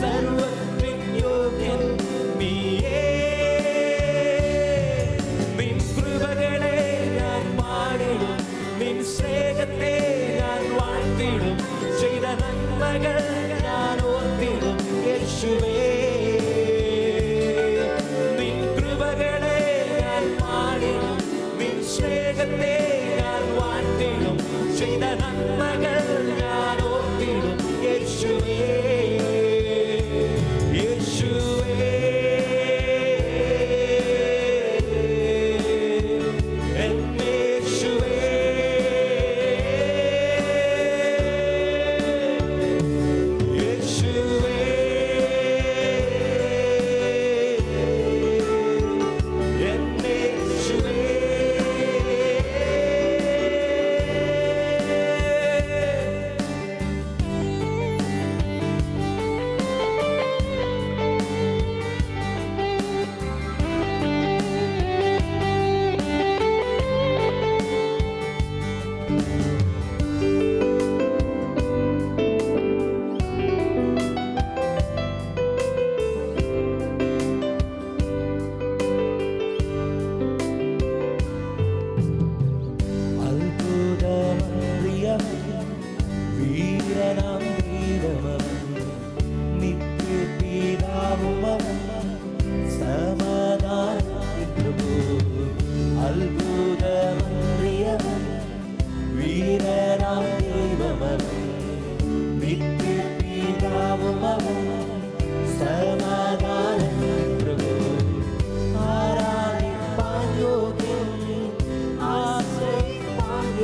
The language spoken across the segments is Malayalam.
federal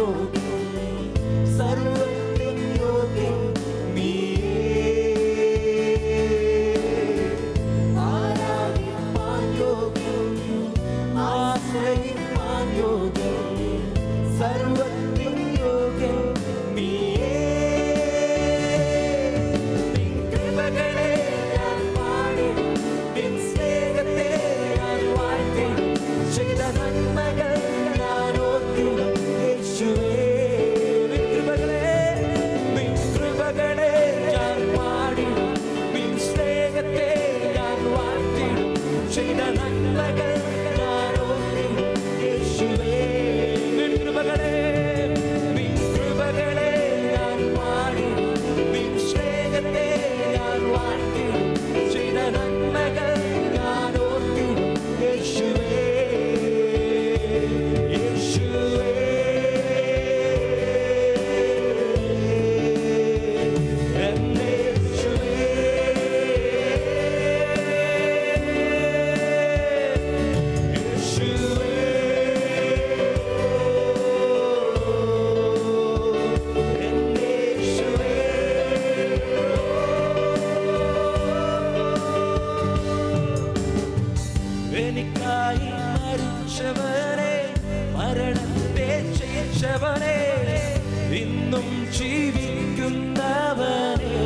Oh. shake it down like a ജീവിക്കുന്നവനെ.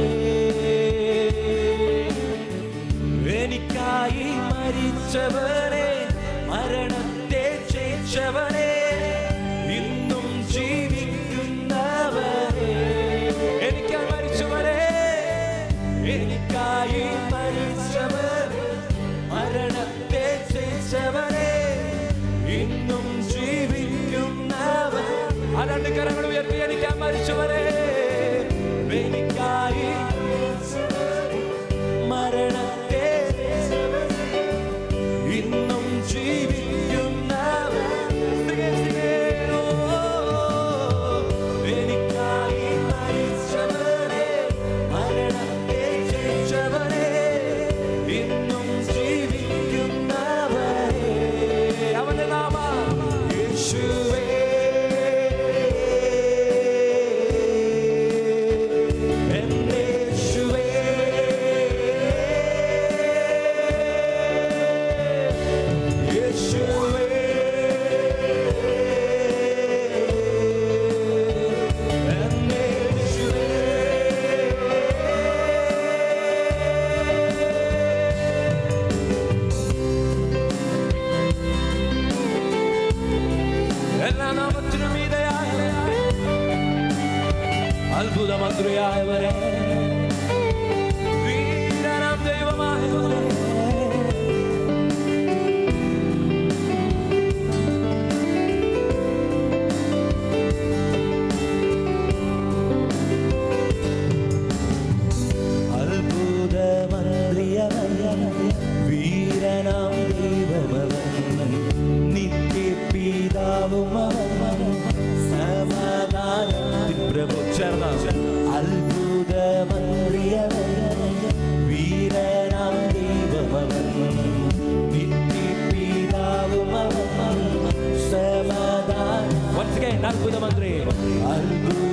എനിക്കായി മരിച്ചവനെ മരണത്തെ ചേച്ചവനെ ഇന്നും മരണത്തെ ജീവിക്കുന്നവൻ. അതാണ്ട് കരങ്ങളും Tá dar cuidado, André.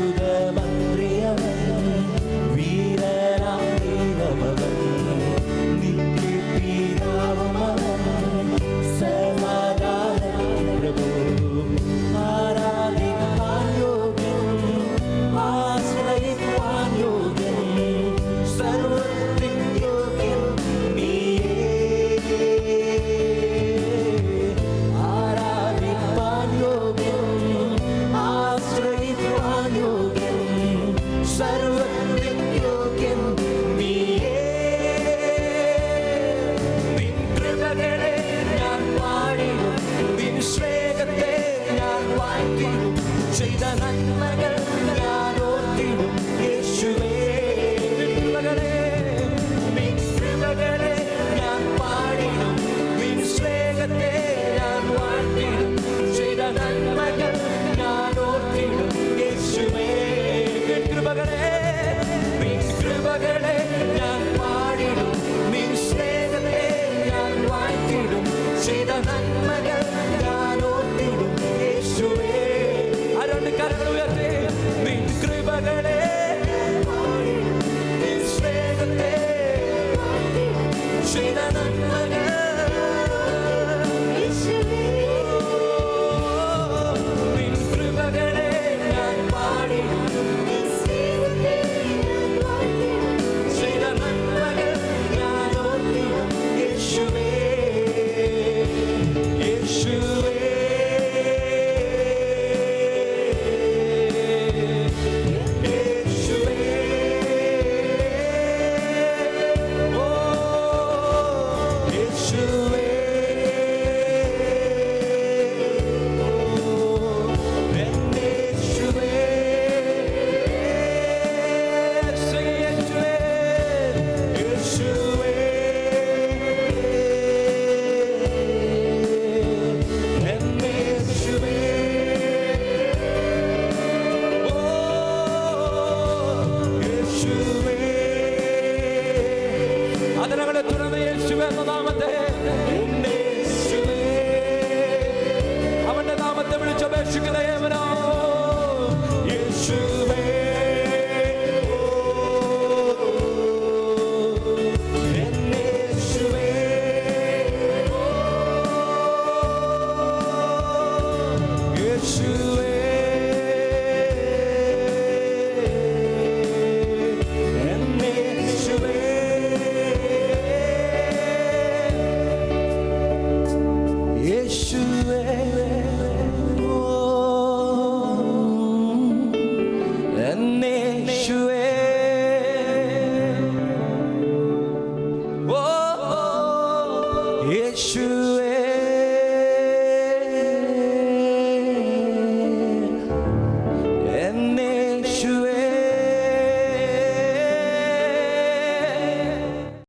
tribulation.